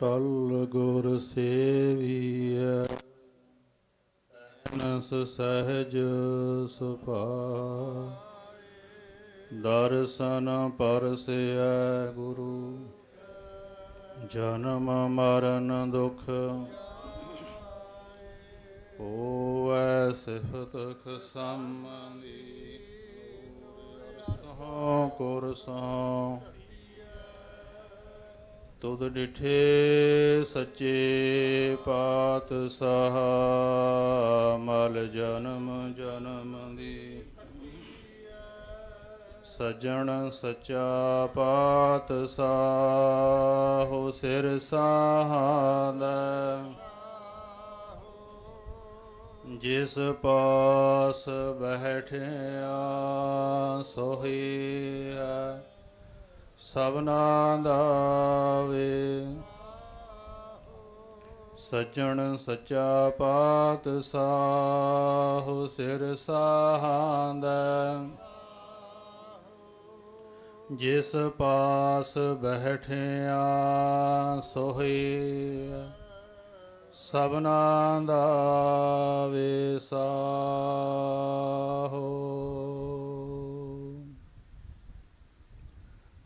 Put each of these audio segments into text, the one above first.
ਅਟਲ ਗੁਰ ਸੇਵੀਐ ਨਸ ਸਹਿਜ ਸੁਭਾ ਦਰਸ਼ਨ ਪਰਸਿਐ ਗੁਰੂ, ਜਨਮ ਮਰਨ ਦੁਖ। ਹੋਵੈ ਸਿਫਤ ਖਸਮੀ ਸੋ ਕੁਰਸੋਂ ਤੁਧ ਡਿਠੇ ਸੱਚੇ ਪਾਤਸ਼ਾਹ, ਮਲ ਜਨਮ ਜਨਮ ਦੀ। ਸਜਣ ਸੱਚਾ ਪਾਤਸ਼ਾਹ, ਹੋ ਸਿਰ ਸਾਹਾਦਾ ਜਿਸ ਪਾਸ ਬੈਠਿਆ ਸੋਹੀ ਹੈ ਸਭਨਾ ਦਾਵੇ ਸੱਜਣ ਸੱਚਾ ਪਾਤ ਪਾਤਸ਼ਾਹ ਸਿਰ ਸਾਹਾਂਦਾ। ਜਿਸ ਪਾਸ ਬੈਠਿਆ ਸੋਹੀ ਸਭਨਾ ਦਾ ਵੇਸਾਹੋ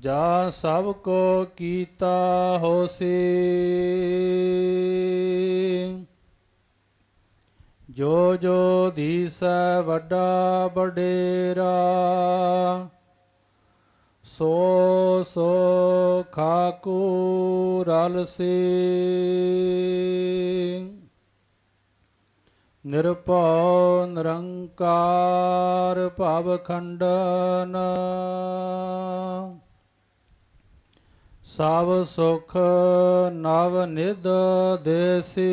ਜਾ ਸਭ ਕੋ ਕੀਤਾ ਹੋਸੀ। ਜੋ ਜੋ ਦੀਸੈ ਵੱਡਾ ਬਡੇਰਾ ਸੋ ਸੋ ਖਾਕੂ ਰਲ ਸੀ। ਨਿਰਭਉ ਨਿਰੰਕਾਰ ਭਵ ਖੰਡਨ। ਸਭ ਸੁਖ ਨਵ ਨਿਧ ਦੇਸੀ।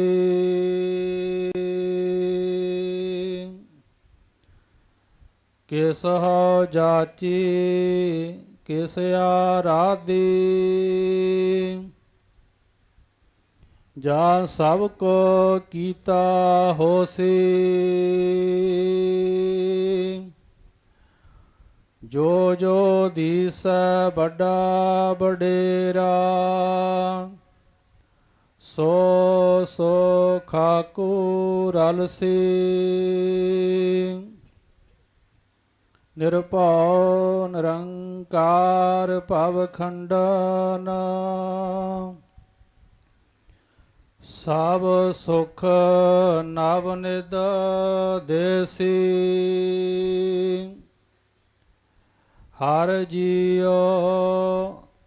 ਕਿਸ ਹੋ ਜਾਚੀ, ਕਿਸ ਆਰਾਦੀ ਜਾ ਸਭ ਕੋ ਕੀਤਾ ਹੋਸੀ। ਜੋ ਜੋ ਦੀਸੈ ਵੱਡਾ ਬਡੇਰਾ ਸੋ ਸੋ ਖਾਕੂ ਰਲ ਨਿਰਭਉ ਨਿਰੰਕਾਰ ਭਵ ਖੰਡਨ, ਸਭ ਸੁਖ ਨਵ ਨਿਦ ਦੇਸੀ। ਹਰ ਜੀਉ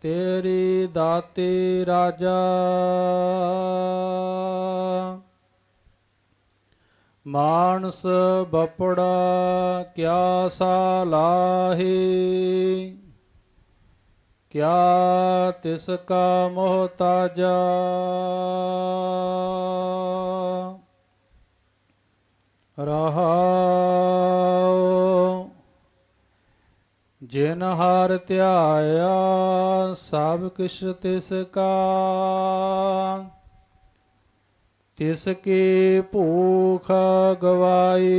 ਤੇਰੀ ਦਾਤੀ ਰਾਜਾ। ਮਾਨਸ ਬਪੜਾ ਕਿਆ ਸਾਲਾਹੀ। ਕਿਆ ਤਿਸ ਕਾ ਮੋਹਤਾਜਾ ਰਹਾਉ ਜਿਨ ਹਰ ਧਿਆਇਆ, ਸਭ ਕਿਛ ਤਿਸ ਕਾ। ਤਿਸ ਕੀ ਭੂਖ ਗਵਾਈ।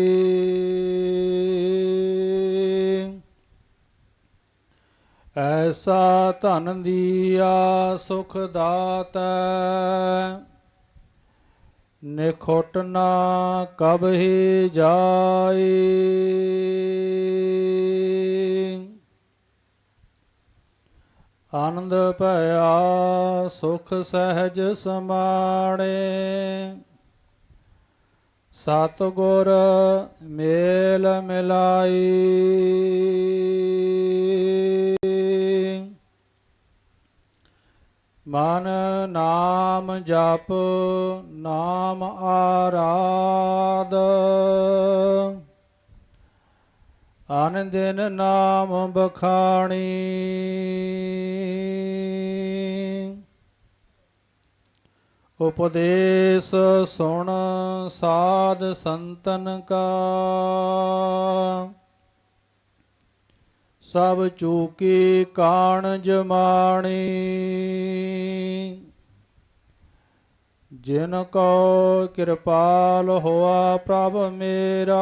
ਐਸਾ ਧਨ ਦੀਆ ਸੁਖ ਦਾਤੈ, ਨਿਖੋਟ ਨਾ ਕਬਹੀ ਜਾਈ। ਆਨੰਦ ਭਇਆ ਸੁਖ ਸਹਿਜ ਸਮਾਣੇ। ਸਤਿਗੁਰ ਮੇਲ ਮਿਲਾਈ। ਮਨ ਨਾਮ ਜਪ ਨਾਮ ਆਰਾਧ। ਅਨ ਦਿਨ ਨਾਮ ਬਖਾਣੀ। ਉਪਦੇਸ਼ ਸੁਣ ਸਾਧ ਸੰਤਨ ਕਾ। ਸਭ ਚੂਕੀ ਕਾਣ ਜਮਾਣੀ ਜਿਨ ਕੋ ਕਿਰਪਾਲ ਹੋਆ ਪ੍ਰਭ ਮੇਰਾ।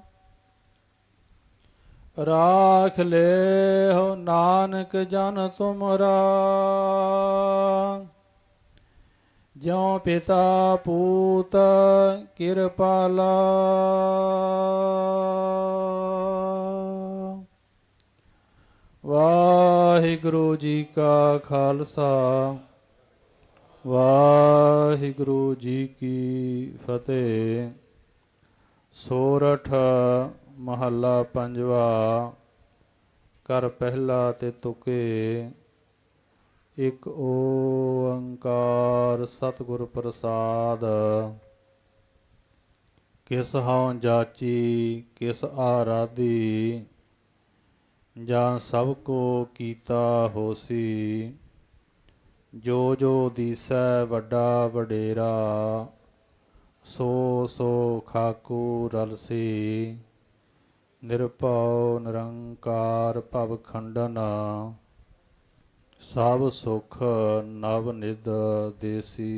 ਰਾਖ ਲੈ ਹੋ ਨਾਨਕ ਜਨ ਤੁਮਰਾ। ਜਿਉ ਪਿਤਾ ਪੂਤ ਕਿਰਪਾਲਾ ਵਾਹਿਗੁਰੂ ਜੀ ਕਾ ਖਾਲਸਾ। ਵਾਹਿਗੁਰੂ ਜੀ ਕੀ ਫਤਿਹ। ਸੋਰਠ ਮਹੱਲਾ ਪੰਜਵਾ ਕਰ ਪਹਿਲਾ ਤੇ ਤੁਕੇ, ਇਕ ਓੰਕਾਰ ਸਤਿਗੁਰ ਪ੍ਰਸਾਦ। ਕਿਸ ਹਉ ਜਾਚੀ, ਕਿਸ ਆਰਾਧੀ, ਜਾਂ ਸਭ ਕੋ ਕੀਤਾ ਹੋਸੀ, ਜੋ ਜੋ ਦੀਸੈ ਵੱਡਾ ਵਡੇਰਾ, ਸੋ ਸੋ ਖਾਕੂ ਰਲਸੀ। ਨਿਰਭਉ ਨਿਰੰਕਾਰ ਭਵ ਖੰਡਨ ਸਭ ਸੁਖ ਨਵ ਨਿਧ ਦੇਸੀ।